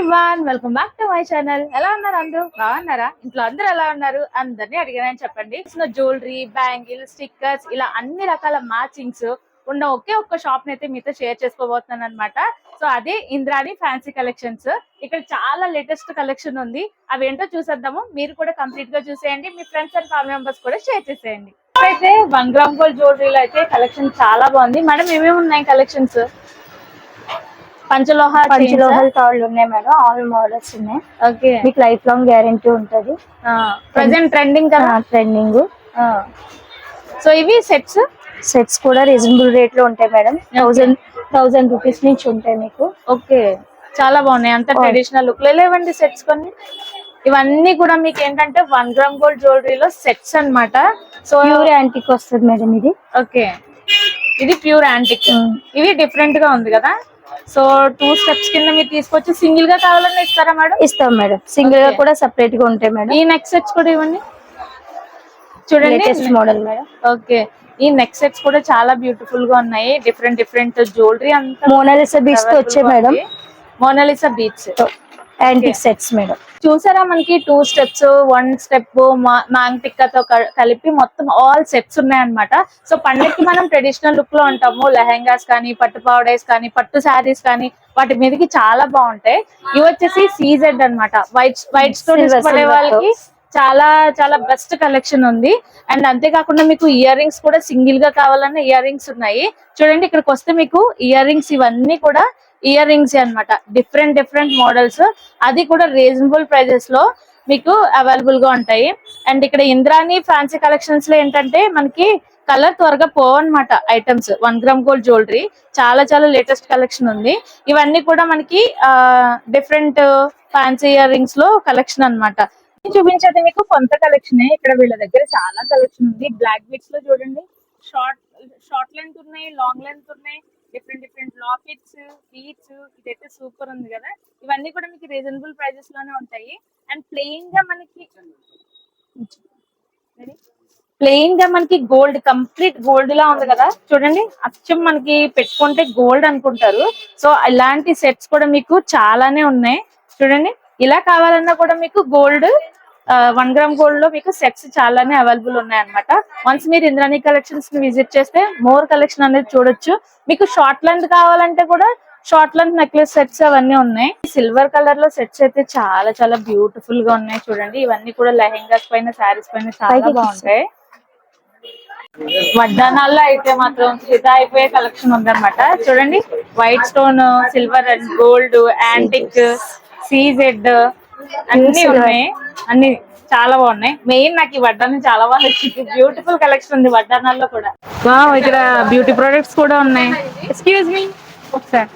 Everyone welcome back to my channel ఎలా ఉన్నారు అందరూ? బాగున్నారా? ఇంట్లో అందరూ ఎలా ఉన్నారు? అందరినీ అడిగానని చెప్పండి. జ్యువెలరీ బ్యాంగిల్ స్టిక్కర్స్ ఇలా అన్ని రకాల మ్యాచింగ్స్ ఉన్న ఒకే ఒక్క షాప్ని అయితే మీతో షేర్ చేసుకోబోతున్నాను అనమాట సో అదే ఇంద్రాణి ఫ్యాన్సీ కలెక్షన్స్ ఇక్కడ చాలా లేటెస్ట్ కలెక్షన్ ఉంది. అవి ఏంటో చూసేద్దాము. మీరు కూడా కంప్లీట్గా చూసేయండి. మీ ఫ్రెండ్స్ అండ్ ఫ్యామిలీ మెంబర్స్ కూడా షేర్ చేసేయండి. అయితే వన్ గ్రామ్ గోల్డ్ జ్యువెలరీలో అయితే కలెక్షన్ చాలా బాగుంది. మేడం ఏమేమి ఉన్నాయి కలెక్షన్స్ పంచలోహ పంచలోహాల తాళ్ళు ఉన్నాయి మేడం. ఆల్ మోడల్స్ ఉన్నాయి. ఓకే. మీకు లైఫ్ లాంగ్ గ్యారంటీ ఉంటది. ప్రజెంట్ ట్రెండింగ్ కదా? ట్రెండింగ్ సో ఇవి సెట్స్ సెట్స్ కూడా రీజనబుల్ రేట్లో ఉంటాయి మేడం. థౌసండ్ థౌసండ్ రూపీస్ నుంచి ఉంటాయి మీకు. ఓకే. చాలా బాగున్నాయి. అంత ట్రెడిషనల్ లుక్ లేవండి సెట్స్ కొన్ని. ఇవన్నీ కూడా మీకు ఏంటంటే వన్ గ్రామ్ గోల్డ్ జ్యువెలరీలో సెట్స్ అన్నమాట. సో ప్యూర్ యాంటిక్ వస్తుంది మేడం ఇది. ఓకే. ఇది ప్యూర్ యాంటిక్ ఇవి డిఫరెంట్గా ఉంది కదా? సో టూ స్టెప్స్ కింద మీరు తీసుకొచ్చి సింగిల్గా కావాలని ఇస్తారా మేడం? ఇస్తాం మేడం. సింగిల్గా. కూడా సెపరేట్గా ఉంటాయి మేడం. ఈ నెక్ సెట్స్ కూడా ఇవ్వండి. చూడండి. Model madam. ఓకే. ఈ నెక్ సెట్స్ కూడా చాలా బ్యూటిఫుల్గా ఉన్నాయి. డిఫరెంట్ డిఫరెంట్ జ్యువెలరీ అంతా మోనాలిసా బీచ్తో వచ్చే madam. Mona Lisa beach antique sets madam. చూసారా మనకి టూ స్టెప్స్ వన్ స్టెప్ మ్యాంగ్ టిక్కాతో కలిపి మొత్తం ఆల్ సెట్స్ ఉన్నాయన్నమాట. సో పండగకి మనం ట్రెడిషనల్ లుక్లో ఉంటాము. లెహెంగాస్ కానీ పట్టు పౌడర్స్ కానీ పట్టు శారీస్ కానీ వాటి మీదకి చాలా బాగుంటాయి. ఇవి వచ్చేసి సీజెడ్ అన్నమాట. వైట్ వైట్ స్టోన్ ఇష్టపడే silver వాళ్ళకి చాలా చాలా బెస్ట్ కలెక్షన్ ఉంది. అండ్ అంతేకాకుండా మీకు ఇయర్ రింగ్స్ కూడా సింగిల్గా కావాలన్న ఇయర్ రింగ్స్ ఉన్నాయి. చూడండి ఇక్కడికి వస్తే మీకు ఇయర్ రింగ్స్ ఇవన్నీ కూడా ఇయర్ రింగ్స్ అన్నమాట. డిఫరెంట్ డిఫరెంట్ మోడల్స్ అది కూడా రీజనబుల్ ప్రైజెస్లో మీకు అవైలబుల్గా ఉంటాయి. అండ్ ఇక్కడ ఇంద్రాణి ఫ్యాన్సీ కలెక్షన్స్లో ఏంటంటే మనకి కలర్ త్వరగా పోవన్నమాట items one gram gold jewellery చాలా చాలా లేటెస్ట్ కలెక్షన్ ఉంది. ఇవన్నీ కూడా మనకి డిఫరెంట్ ఫ్యాన్సీ ఇయర్ రింగ్స్లో కలెక్షన్ అన్నమాట. చూపించేది మీకు కొంత కలెక్షన్ ఇక్కడ వీళ్ళ దగ్గర చాలా కలెక్షన్ ఉంది. బ్లాక్ బీట్స్లో చూడండి. షార్ట్ షార్ట్ లెంత్ ఉన్నాయి లాంగ్ లెంత్ ఉన్నాయి డిఫరెంట్ డిఫరెంట్ లాకెట్స్ బీట్స్ ఇదైతే సూపర్ ఉంది కదా. ఇవన్నీ కూడా మీకు రీజనబుల్ ప్రైజెస్లోనే ఉంటాయి. అండ్ ప్లెయిన్గా మనకి ప్లెయిన్గా మనకి గోల్డ్ కంప్లీట్ గోల్డ్ లా ఉంది కదా. చూడండి అచ్చం మనకి పెట్టుకుంటే గోల్డ్ అనుకుంటారు. సో ఇలాంటి సెట్స్ కూడా మీకు చాలానే ఉన్నాయి. చూడండి ఇలా కావాలన్నా కూడా మీకు గోల్డ్ వన్ గ్రామ్ గోల్డ్లో మీకు సెట్స్ చాలానే అవైలబుల్ ఉన్నాయి అనమాట వన్స్ మీరు ఇంద్రాణి కలెక్షన్స్ని విజిట్ చేస్తే మోర్ కలెక్షన్ అనేది చూడొచ్చు. మీకు షార్ట్ లెంత్ కావాలంటే కూడా షార్ట్ లెంత్ నెక్లెస్ సెట్స్ అవన్నీ ఉన్నాయి. సిల్వర్ కలర్లో సెట్స్ అయితే చాలా చాలా బ్యూటిఫుల్గా ఉన్నాయి చూడండి. ఇవన్నీ కూడా లెహెంగాస్ పైన శారీస్ పైన చాలా బాగుంటాయి. వడ్డానాల్లో అయితే మాత్రం ఫిదా అయిపోయే కలెక్షన్ ఉందన్నమాట. చూడండి white stone silver and gold antique CZ అన్ని. ఉన్నాయి. అన్ని చాలా బాగున్నాయి. మెయిన్ నాకు ఈ వడ్డానం చాలా బాగా నచ్చింది. బ్యూటిఫుల్ కలెక్షన్ ఉంది వడ్డానాల్లో కూడా. వావ్ ఇక్కడ బ్యూటీ ప్రొడక్ట్స్ కూడా ఉన్నాయి. ఎక్స్క్యూజ్ మీ ఒకసారి.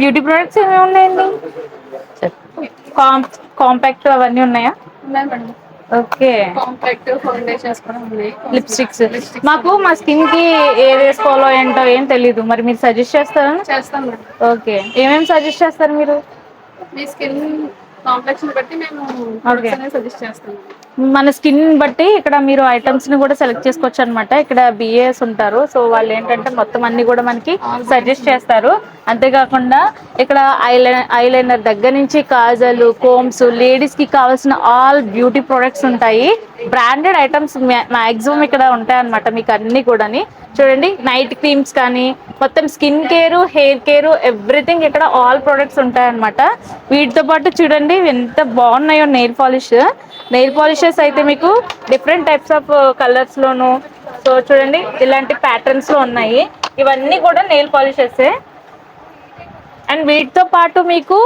బ్యూటీ ప్రొడక్ట్స్ ఏమేమి ఉన్నాయండి? కాంపాక్ట్ అవన్నీ ఉన్నాయా? ఉన్నాయి మేడం ఓకే కాంపాక్ట్ ఫౌండేషన్స్ కూడా ఉన్నాయి. లిప్స్టిక్స్ మాకు మా స్కిన్కి ఏది వేసుకోవాలో ఏంటో ఏం తెలీదు. మరి మీరు సజెస్ట్ చేస్తారా? చేస్తాం ఓకే ఏమేమి సజెస్ట్ చేస్తారు మీరు? మీ స్కిన్ కాంప్లెక్షన్ బట్టి మేము ప్రొడక్ట్స్ అనేది సజెస్ట్ చేస్తాం. మన స్కిన్ బట్టి ఇక్కడ మీరు ఐటమ్స్ని కూడా సెలెక్ట్ చేసుకోవచ్చు అనమాట ఇక్కడ బిఏఎస్ ఉంటారు. సో వాళ్ళు ఏంటంటే మొత్తం అన్ని కూడా మనకి సజెస్ట్ చేస్తారు. అంతేకాకుండా ఇక్కడ ఐలైనర్ దగ్గర నుంచి కాజల్ కోమ్స్ లేడీస్కి కావాల్సిన ఆల్ బ్యూటీ ప్రొడక్ట్స్ ఉంటాయి. బ్రాండెడ్ ఐటమ్స్ మాక్సిమం ఇక్కడ ఉంటాయి అనమాట మీకు అన్ని కూడాని. చూడండి నైట్ క్రీమ్స్ కానీ మొత్తం skin care hair care everything ఇక్కడ ఆల్ ప్రొడక్ట్స్ ఉంటాయి అనమాట వీటితో పాటు చూడండి ఎంత బాగున్నాయో నెయిల్ పాలిష్ నెయిల్ పాలిషెస్ అయితే మీకు డిఫరెంట్ టైప్స్ ఆఫ్ కలర్స్ లోను సో చూడండి ఇలాంటి ప్యాటర్న్స్లో ఉన్నాయి. ఇవన్నీ కూడా నెయిల్ పాలిషెస్ అండ్ వీటితో పాటు మీకు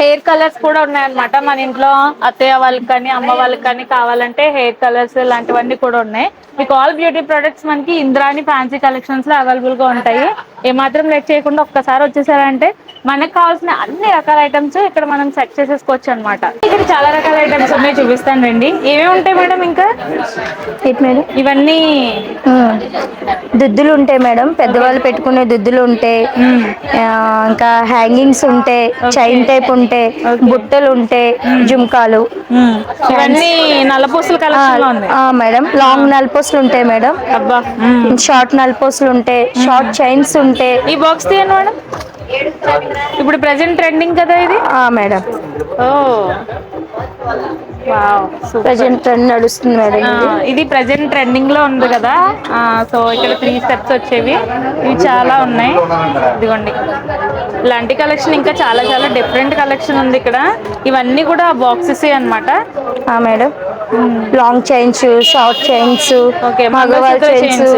హెయిర్ కలర్స్ కూడా ఉన్నాయన్నమాట. మన ఇంట్లో అత్తయ్య వాళ్ళకి కానీ అమ్మ వాళ్ళకి కానీ కావాలంటే హెయిర్ కలర్స్ ఇలాంటివన్నీ కూడా ఉన్నాయి. మీకు ఆల్ బ్యూటీ ప్రొడక్ట్స్ మనకి ఇంద్రాని ఫ్యాన్సీ కలెక్షన్స్లో అవైలబుల్గా ఉంటాయి. ఏమాత్రం లేట్ చేయకుండా ఒక్కసారి వచ్చేసారంటే మనకు కావాల్సిన అన్ని రకాల ఐటమ్స్ ఇక్కడ మనం సెట్ చేసేసుకోవచ్చు అనమాట ఇక్కడ చాలా రకాల ఐటమ్స్ ఉన్నాయి చూపిస్తాను రండి. ఏమేమి ఉంటాయి మేడం ఇంకా? మేడం? ఇవన్నీ. దుద్దులు ఉంటాయి మేడం. పెద్దవాళ్ళు పెట్టుకునే దుద్దులు ఉంటాయి. ఇంకా హ్యాంగింగ్స్ ఉంటాయి చైన్ టైప్ ఉంటాయి బుట్టలు ఉంటాయి జుంకాలు. ఇవన్నీ నల్లపూసల మేడం. లాంగ్ నల్పోస్లు ఉంటాయి మేడం. షార్ట్ నల్పోస్లు ఉంటాయి షార్ట్ చైన్స్ ఉంటాయి. ఈ బాక్స్ తీయండి మేడం. ఇప్పుడు ప్రెసెంట్ ట్రెండింగ్ కదా ఇది? ఆ, మేడం ఓ. ప్రజెంట్ ట్రెండ్ నడుస్తుంది మేడం ఇది. ప్రెసెంట్ ట్రెండింగ్లో ఉంది కదా? సో ఇక్కడ త్రీ స్టెప్స్ వచ్చేవి. ఇవి చాలా ఉన్నాయి. ఇదిగోండి. ఇలాంటి కలెక్షన్ ఇంకా చాలా చాలా డిఫరెంట్ కలెక్షన్ ఉంది ఇక్కడ. ఇవన్నీ కూడా బాక్సెస్ అన్నమాట. ఆ, madam long chains short chains మగవాళ్ళ చైన్స్.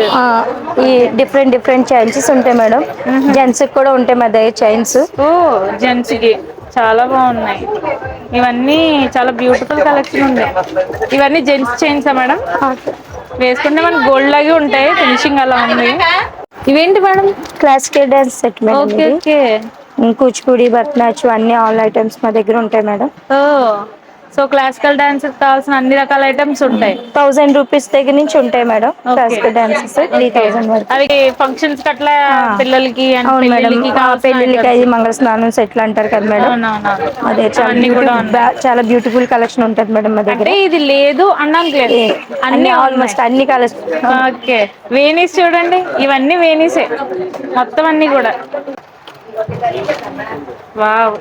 ఈ డిఫరెంట్ డిఫరెంట్ చైన్సెస్ ఉంటాయి మేడం. జెంట్స్ కూడా ఉంటాయి మా దగ్గర చైన్స్ జెంట్స్కి చాలా బాగున్నాయి. ఇవన్నీ చాలా బ్యూటిఫుల్ కలెక్షన్ ఉంది ఇవన్నీ జెంట్స్ చైన్స్ మేడం? వేసుకుంటే మనకి గోల్డ్ లాగే ఉంటాయి. ఫినిషింగ్ అలా ఉంది. ఇవేంటి madam? Classical dance set madam Kuchipudi Bharatanatyam అన్ని ఆల్ ఐటమ్స్ మా దగ్గర ఉంటాయి మేడం. సో క్లాసికల్ డాన్స్ కావాల్సిన అన్ని రకాల ఐటమ్స్ ఉంటాయి. థౌసండ్ రూపీస్ దగ్గర నుంచి ఉంటాయి madam. Classical dances three thousand వరకు. అవి ఫంక్షన్స్ అట్లా పిల్లలకి items. అది మంగళ స్నానం సెట్లు అంటారు కదా మేడం. అదే చాలా బ్యూటిఫుల్ కలెక్షన్ ఉంటుంది మేడం మా దగ్గర. ఇది లేదు అన్నాను అన్ని ఆల్మోస్ట్ అన్ని కలెక్షన్ ఓకే. వేణీస్ చూడండి. ఇవన్నీ వేణీసే మొత్తం అన్ని కూడా. వావ్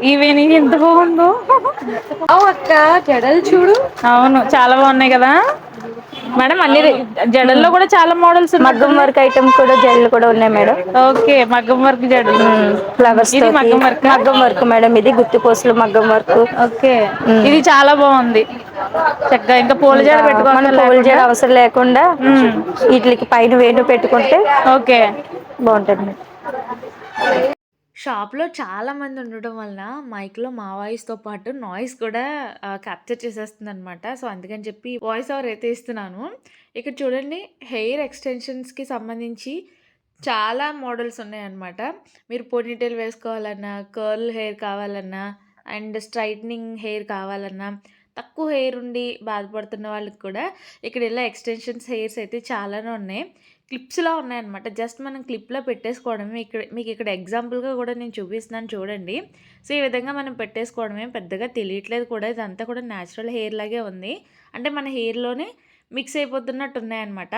ఎంత బాగుందో. అక్క జడలు చూడు. అవును చాలా బాగున్నాయి కదా. మేడం అన్ని జడల్లో కూడా చాలా మోడల్స్ మగ్గం వర్క్ ఐటమ్ కూడా జల్లు కూడా ఉన్నాయి మేడం. ఓకే మగ్గం వర్క్ జడలు. ఫ్లవర్స్ ఇది మగ్గం వర్క్? మగ్గం వర్క్ మేడం ఇది గుత్తి పోసులు మగ్గం వర్క్. ఓకే ఇది చాలా బాగుంది. చక్కగా ఇంకా పూల జడ పెట్టుకోవాలి పువ్వులు చేయడం అవసరం లేకుండా వీటికి పైన వేణు పెట్టుకుంటే ఓకే. బాగుంటుంది షాప్లో చాలా మంది ఉండడం వలన మైక్లో మా వాయిస్తో పాటు నాయిస్ కూడా క్యాప్చర్ చేసేస్తుంది అనమాట సో అందుకని చెప్పి వాయిస్ ఓవర్ అయితే ఇస్తున్నాను. ఇక్కడ చూడండి హెయిర్ ఎక్స్టెన్షన్స్కి సంబంధించి చాలా మోడల్స్ ఉన్నాయన్నమాట. మీరు పోనీటైల్ వేసుకోవాలన్నా కర్ల్ హెయిర్ కావాలన్నా అండ్ స్ట్రైట్నింగ్ హెయిర్ కావాలన్నా తక్కువ హెయిర్ ఉండి బాధపడుతున్న వాళ్ళకి కూడా ఇక్కడ ఇలా ఎక్స్టెన్షన్స్ హెయిర్స్ అయితే చాలానే ఉన్నాయి. క్లిప్స్లా ఉన్నాయన్నమాట. జస్ట్ మనం క్లిప్లో పెట్టేసుకోవడమే. ఇక్కడ మీకు ఇక్కడ ఎగ్జాంపుల్గా కూడా నేను చూపిస్తున్నాను చూడండి. సో ఈ విధంగా మనం పెట్టేసుకోవడమే. పెద్దగా తెలియట్లేదు కూడా. ఇదంతా కూడా న్యాచురల్ హెయిర్ లాగే ఉంది. అంటే మన హెయిర్లోనే మిక్స్ అయిపోతున్నట్టు ఉన్నాయన్నమాట.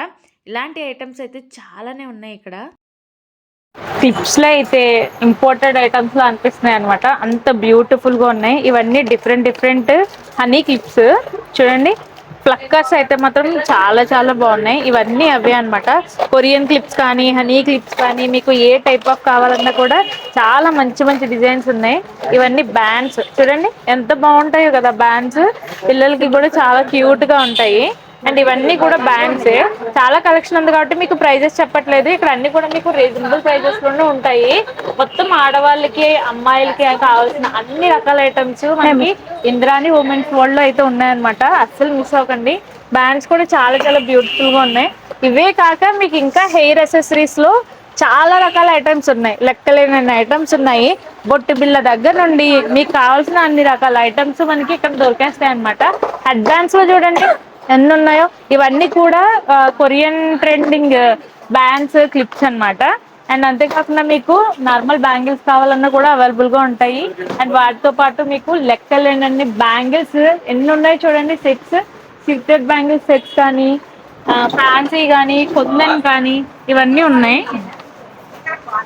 ఇలాంటి ఐటమ్స్ అయితే చాలానే ఉన్నాయి ఇక్కడ. క్లిప్స్లో అయితే ఇంపోర్టెడ్ ఐటమ్స్లో అనిపిస్తున్నాయి అనమాట అంత బ్యూటిఫుల్గా ఉన్నాయి. ఇవన్నీ డిఫరెంట్ డిఫరెంట్ హనీ క్లిప్స్. చూడండి. ప్లక్కర్స్ అయితే మాత్రం చాలా చాలా బాగున్నాయి. ఇవన్నీ అవే అన్నమాట. కొరియన్ క్లిప్స్ కానీ హనీ క్లిప్స్ కానీ మీకు ఏ టైప్ ఆఫ్ కావాలన్నా కూడా చాలా మంచి మంచి డిజైన్స్ ఉన్నాయి. ఇవన్నీ బ్యాండ్స్ చూడండి ఎంత బాగుంటాయో కదా బ్యాండ్స్ పిల్లలకి కూడా చాలా క్యూట్గా ఉంటాయి. అండ్ ఇవన్నీ కూడా బ్యాండ్స్ చాలా కలెక్షన్ ఉంది కాబట్టి మీకు ప్రైజెస్ చెప్పట్లేదు. ఇక్కడ అన్ని కూడా మీకు రీజనబుల్ ప్రైజెస్లోనే ఉంటాయి. మొత్తం ఆడవాళ్ళకి అమ్మాయిలకి కావాల్సిన అన్ని రకాల ఐటమ్స్ మనకి ఇంద్రాణి ఉమెన్స్ వరల్డ్లో అయితే ఉన్నాయన్నమాట. అస్సలు మిస్ అవ్వకండి. బ్యాండ్స్ కూడా చాలా చాలా బ్యూటిఫుల్గా ఉన్నాయి. ఇవే కాక మీకు ఇంకా హెయిర్ అసెసరీస్లో చాలా రకాల ఐటమ్స్ ఉన్నాయి. లెక్కలేని ఐటమ్స్ ఉన్నాయి. బొట్టు బిళ్ళ దగ్గర నుండి మీకు కావాల్సిన అన్ని రకాల ఐటమ్స్ మనకి ఇక్కడ దొరికేస్తాయి అనమాట అడ్వాన్స్లో చూడండి. ఎన్ని ఉన్నాయో ఇవన్నీ కూడా కొరియన్ ట్రెండింగ్ బ్యాండ్స్ క్లిప్స్ అన్నమాట. అండ్ అంతేకాకుండా మీకు నార్మల్ బ్యాంగిల్స్ కావాలన్నా కూడా అవైలబుల్గా ఉంటాయి. అండ్ వాటితో పాటు మీకు లెక్కలేనన్ని బ్యాంగిల్స్ ఎన్ని ఉన్నాయి చూడండి సెట్స్. సిక్టెడ్ బ్యాంగిల్స్ సెట్స్ కానీ ఫ్యాన్సీ కానీ కొందన్ కానీ ఇవన్నీ ఉన్నాయి.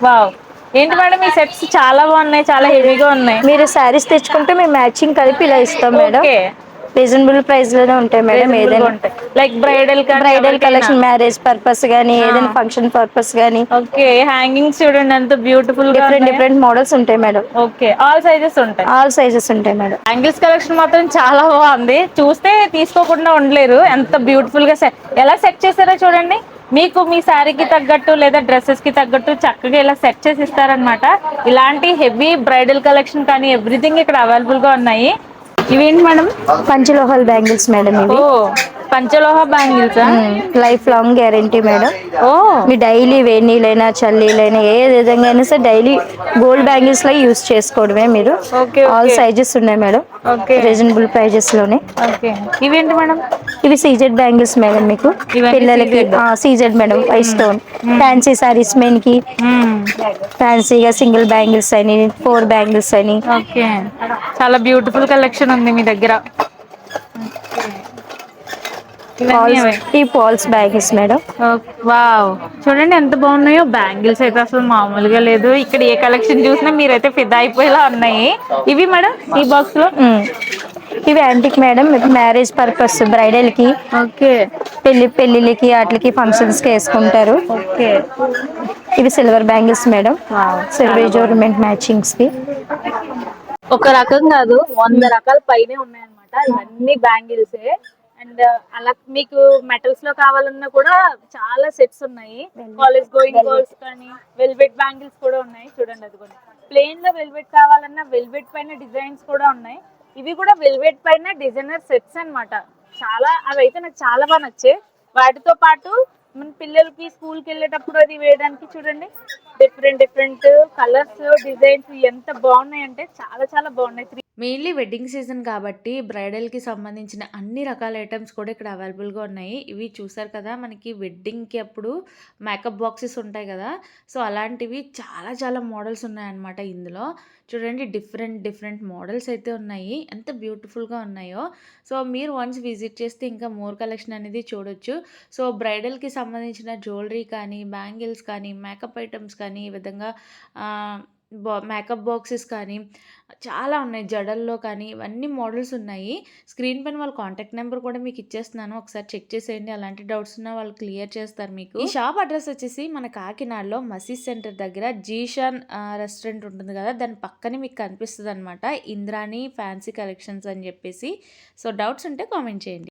వావ్. ఏంటి మేడం ఈ సెట్స్ చాలా బాగున్నాయి చాలా హెవీగా ఉన్నాయి. మీరు శారీస్ తెచ్చుకుంటే మేము మ్యాచింగ్ కలిపి ఇలా ఇస్తాం మేడం. రీజనబుల్ ప్రైస్లోనే ఉంటాయి మేడం ఏదైనా. Like bridal bridal collection marriage purpose గానీ ఏదైనా ఫంక్షన్ పర్పస్ గానీ. ఓకే హ్యాంగింగ్స్ చూడండి ఎంత బ్యూటిఫుల్ డిఫరెంట్ డిఫరెంట్ మోడల్స్ ఉంటాయి మేడం ఓకే ఆల్ సైజెస్ ఉంటాయి. ఆల్ సైజెస్ ఉంటాయి మేడం బ్యాంగిల్స్ కలెక్షన్ మాత్రం చాలా బాగుంది. చూస్తే తీసుకోకుండా ఉండలేరు. ఎంత బ్యూటిఫుల్గా ఎలా సెట్ చేశారో చూడండి. మీకు మీ శారీకి తగ్గట్టు లేదా డ్రెస్సెస్కి తగ్గట్టు చక్కగా ఇలా సెట్ చేసి ఇస్తారనమాట ఇలాంటి హెవీ బ్రైడల్ కలెక్షన్ కానీ ఎవ్రీథింగ్ ఇక్కడ అవైలబుల్గా ఉన్నాయి. ఇవేంటి మేడం? పంచలోహల్ బ్యాంగిల్స్ మేడం ఇవి. పంచలోహ bangles? Life long guarantee madam. ఓ. మీ డైలీ వేణీలైనా చల్లీలైనా ఏ విధంగా అయినా సరే డైలీ గోల్డ్ బ్యాంగిల్స్లో యూస్ చేసుకోవడమే మీరు. ఆల్ సైజెస్ ఉన్నాయి మేడం. రీజనబుల్ ప్రైజెస్లోనే ఇవేంటి మేడం? ఇవి సీజెడ్ బ్యాంగిల్స్ మేడం మీకు పిల్లలకి CZ madam five stone fancy sarees మెన్కి ఫ్యాన్సీగా సింగిల్ బ్యాంగిల్స్ అని ఫోర్ బ్యాంగిల్స్ అని. చాలా బ్యూటిఫుల్ కలెక్షన్ ఉంది మీ దగ్గర. ఈ పాల్స్ బ్యాగెస్ మేడం వావ్. చూడండి ఎంత బాగున్నాయో. బ్యాంగిల్స్ అయితే అసలు మామూలుగా లేదు. ఇక్కడ ఏ కలెక్షన్ చూసినా మీరైతే ఫిదా అయిపోయేలా ఉన్నాయి. ఇవి మేడం ఈ బాక్స్లో. ఇవి యాంటిక్ మేడం మ్యారేజ్ పర్పస్ బ్రైడల్కి ఓకే. పెళ్ళి పెళ్ళిళ్ళకి వాటికి ఫంక్షన్స్కి వేసుకుంటారు. ఓకే. ఇవి సిల్వర్ బ్యాంగిల్స్ మేడం సిల్వర్ జోర్మెంట్ మ్యాచింగ్స్కి ఒక రకం కాదు వంద రకాల పైనే ఉన్నాయన్నమాట. ఇవన్నీ బ్యాంగిల్స్ అండ్ అలా మీకు మెటల్స్లో కావాలన్నా కూడా చాలా సెట్స్ ఉన్నాయి. కాలేజ్ గోయింగ్ గర్ల్స్ కానీ వెల్వెట్ బ్యాంగిల్స్ కూడా ఉన్నాయి. చూడండి అది కూడా ప్లెయిన్లో వెల్వెట్ కావాలన్నా వెల్వెట్ పైన డిజైన్స్ కూడా ఉన్నాయి. ఇవి కూడా వెల్వెట్ పైన డిజైనర్ సెట్స్ అన్నమాట. చాలా అవి అయితే నాకు చాలా బాగా నచ్చాయి. వాటితో పాటు మన పిల్లలకి స్కూల్కి వెళ్ళేటప్పుడు అది వేయడానికి చూడండి. డిఫరెంట్ డిఫరెంట్ కలర్స్ డిజైన్స్ ఎంత బాగున్నాయి అంటే చాలా చాలా బాగున్నాయి. త్రీ మెయిన్లీ వెడ్డింగ్ సీజన్ కాబట్టి బ్రైడల్కి సంబంధించిన అన్ని రకాల ఐటమ్స్ కూడా ఇక్కడ అవైలబుల్గా ఉన్నాయి. ఇవి చూసారు కదా మనకి వెడ్డింగ్కి అప్పుడు మేకప్ బాక్సెస్ ఉంటాయి కదా. సో అలాంటివి చాలా చాలా మోడల్స్ ఉన్నాయన్నమాట ఇందులో. చూడండి డిఫరెంట్ డిఫరెంట్ మోడల్స్ అయితే ఉన్నాయి. ఎంత బ్యూటిఫుల్గా ఉన్నాయో. సో మీరు వన్స్ విజిట్ చేస్తే ఇంకా మోర్ కలెక్షన్ అనేది చూడొచ్చు. సో బ్రైడల్కి సంబంధించిన జ్యువెలరీ కానీ బ్యాంగిల్స్ కానీ మేకప్ ఐటమ్స్ కానీ ఈ విధంగా బా మేకప్ బాక్సెస్ కానీ చాలా ఉన్నాయి. జడల్లో కానీ ఇవన్నీ మోడల్స్ ఉన్నాయి. స్క్రీన్ పైన వాళ్ళ కాంటాక్ట్ నెంబర్ కూడా మీకు ఇచ్చేస్తున్నాను. ఒకసారి చెక్ చేసేయండి. అలాంటి డౌట్స్ ఉన్నా వాళ్ళు క్లియర్ చేస్తారు మీకు. ఈ షాప్ అడ్రస్ వచ్చేసి మన కాకినాడలో మసీద్ సెంటర్ దగ్గర జీషాన్ రెస్టారెంట్ ఉంటుంది కదా దాని పక్కనే మీకు కనిపిస్తుంది అనమాట ఇంద్రాణి ఫ్యాన్సీ కలెక్షన్స్ అని చెప్పేసి. సో డౌట్స్ ఉంటే కామెంట్ చేయండి.